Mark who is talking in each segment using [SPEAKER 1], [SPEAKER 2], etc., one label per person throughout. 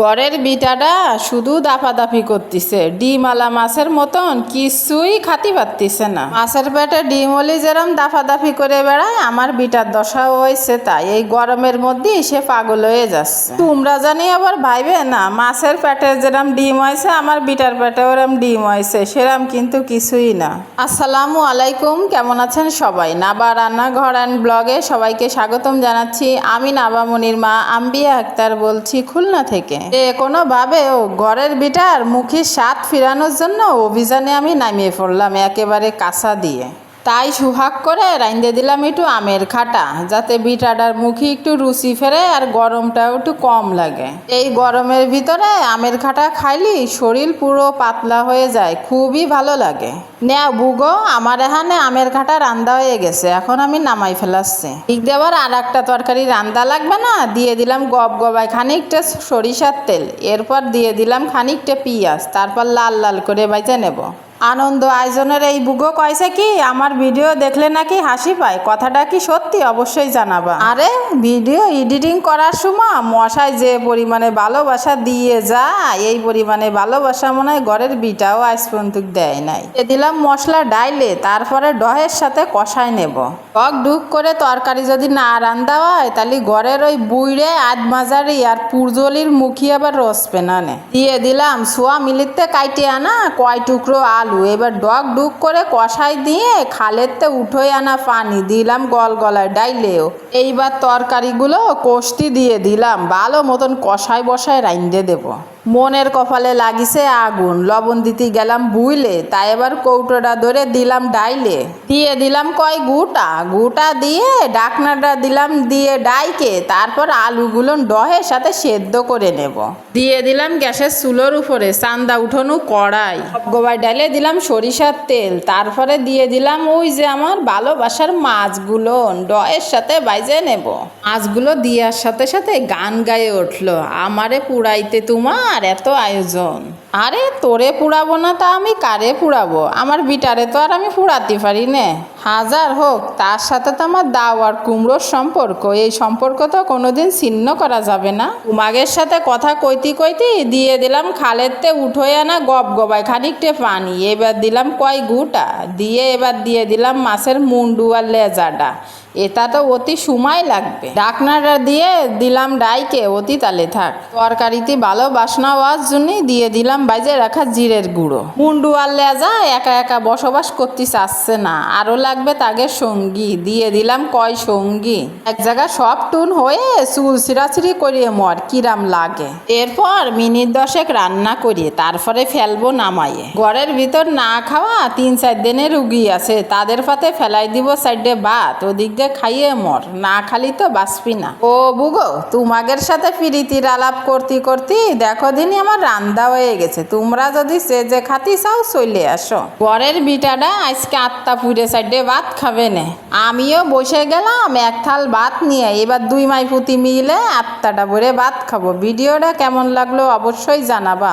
[SPEAKER 1] গড়ের বিটাটা শুধু দাফাদাফি করতেছে। ডিমালা মাছের মতন কিছুই খাতি পারতিছে না। মাছের পেটে ডিম হলি যেরম দাফাদাফি করে বেড়ায়, আমার বিটার দশা হয়েছে তাই। এই গরমের মধ্যেই সে পাগল হয়ে যাচ্ছে। তোমরা জানি আবার ভাইবে না, মাছের পেটে যেরম ডিম হয়েছে, আমার বিটার পেটে ওরম ডিম হয়েছে, সেরম কিন্তু কিছুই না। আসসালামু আলাইকুম, কেমন আছেন সবাই? নাবা রান্নাঘর অ্যান্ড ব্লগে সবাইকে স্বাগতম জানাচ্ছি। আমি নাবামনির মা, আম্বিয়া আক্তার বলছি খুলনা থেকে। যে কোনোভাবে ও ঘরের বিটার মুখে স্বাদ ফিরানোর জন্য অভিযানে আমি নামিয়ে পড়লাম একেবারে কাঁচা দিয়ে। তাই সুহাগ করে রাইন্দে দিলাম একটু আমের খাটা, যাতে বিটাটার মুখে একটু রুচি ফেরে আর গরমটাও একটু কম লাগে। এই গরমের ভিতরে আমের খাটা খাইলি শরীর পুরো পাতলা হয়ে যায়, খুবই ভালো লাগে। নেয়া বুগো, আমার এখানে আমের খাটা রান্দা হয়ে গেছে, এখন আমি নামাই ফেলাচ্ছি। ঠিক দেওয়ার আর একটা তরকারি রান্দা লাগবে না, দিয়ে দিলাম গব গবাই খানিকটা সরিষার তেল, এরপর দিয়ে দিলাম খানিকটা পিঁয়াজ, তারপর লাল লাল করে বাইতে নেব। আনন্দ আয়োজনের এই বুগো কয়েছে কি? আমার ভিডিও দেখলে নাকি হাসি পায়। কথাটা কি সত্যি? অবশ্যই জানাবা। আরে, ভিডিও এডিটিং করার সময় মশাই যে পরিমাণে ভালোবাসা দিয়ে যায়, এই পরিমাণে ভালোবাসা মনে হয় ঘরের বিটাও আজ পর্যন্ত দেয় নাই। এ দিলাম মশলা ডাইলে, তারপরে ডহের সাথে কষায় নেব। টক ডুক করে তরকারি যদি না রান্দা হয়, তাহলে ঘরের ওই বুইড়ে আদ মাজারি আর পুরজলির মুখি আবার রস পেনানে। দিয়ে দিলাম সোয়া মিলিতে কাইটে আনা কয় টুকরো আলু। এবার ডগ ডুক করে কষাই দিয়ে খালেরতে উঠোই আনা পানি দিলাম গল গলায় ডাইলেও। এইবার তরকারিগুলো কষতি দিয়ে দিলাম। ভালো মতন কষাই বসায় রাইন্দে দেবো। মনের কপালে লাগিছে আগুন, লবণ দিতে গেলাম বুইলে, তাই এবার কৌটোটা ধরে দিলাম ডাইলে। দিয়ে দিলাম কয় গুটা গুটা দিয়ে ডাকনাটা দিলাম দিয়ে ডাইকে, তারপর আলুগুলো ডহের সাথে সেদ্ধ করে নেব। দিয়ে দিলাম গ্যাসের চুলোর উপরে, চান্দা উঠোনো কড়াই। গোবাই ডালে দিলাম সরিষার তেল, তারপরে দিয়ে দিলাম ওই যে আমার ভালোবাসার মাছগুলো ডয়ের সাথে বাইজে নেব। মাছগুলো দেওয়ার সাথে সাথে গান গায়ে উঠল, আমারে পুড়াইতে তোমার এত আয়োজন? আরে তোরে পুড়াবো না তা আমি কারে পুড়াবো? আমার বিটারে তো আর আমি পুড়াতে পারি নে। হাজার হোক, তার সাথে তো আমার দাও আর কুমড়োর সম্পর্ক। এই সম্পর্ক তো কোনোদিন ছিন্ন করা যাবে না। কুমাগের সাথে কথা কইতি কইতি দিয়ে দিলাম খালেরতে উঠোয় আনা গপ গবায় খানিকটে পানি। এবার দিলাম কয় গুটা? দিয়ে এবার দিয়ে দিলাম মাছের মুন্ডু আর লেজাটা। এটা তো অতি সময় লাগবে। ডাকনাটা দিয়ে দিলাম ডাইকে, অতি তালে থাক। তরকারিতে ভালো বাসনা হওয়ার জন্যই দিয়ে দিলাম বাইজে রাখা জিরের গুঁড়ো। মুন্ডু আর লেজা একা একা বসবাস করতে চাচ্ছে না। আরও লাগবে তাগের সঙ্গী। দিয়ে দিলাম কয় সঙ্গী। এক জায়গায় সব টুন হয়ে চুল ছিঁড়াছিড়ি করিয়ে মর, কিরাম লাগে। এরপর মিনিট দশেক রান্না করিয়ে তারপরে ফেলব নামাইয়ে ঘরের ভিতর না খাওয়া তিন চার দিনের রুগী আছে, তাদের পাতে ফেলাই দিব সাইডে ভাত, ওদিক দিয়ে খাইয়ে মর, না খালি তো বাঁচবি না। ও বুগো তোমাদের সাথে প্রীতির আলাপ করতে করতে দেখো দিনই আমার রান্দা হয়ে গেছে। তোমরা যদি সে যে খাতি চাও চলে আসো। ঘরের বিটাটা আজকে আত্মা পুড়ে সাইডে ভাত খাবে না। আমিও বসে গেলাম, এক থাল ভাত নিয়ে। এবার দুই মাই পুঁতি মিলে আত্মাটা ভরে ভাত খাব। ভিডিওটা কেমন লাগল অবশ্যই জানাবা।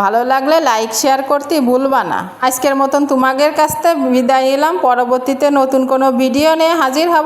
[SPEAKER 1] ভালো লাগলে লাইক, শেয়ার করতে ভুলবা না। আজকের মতন তোমাদের কাছ থেকে বিদায় এলাম পরবর্তীতে নতুন কোনো ভিডিও নিয়ে হাজির হব।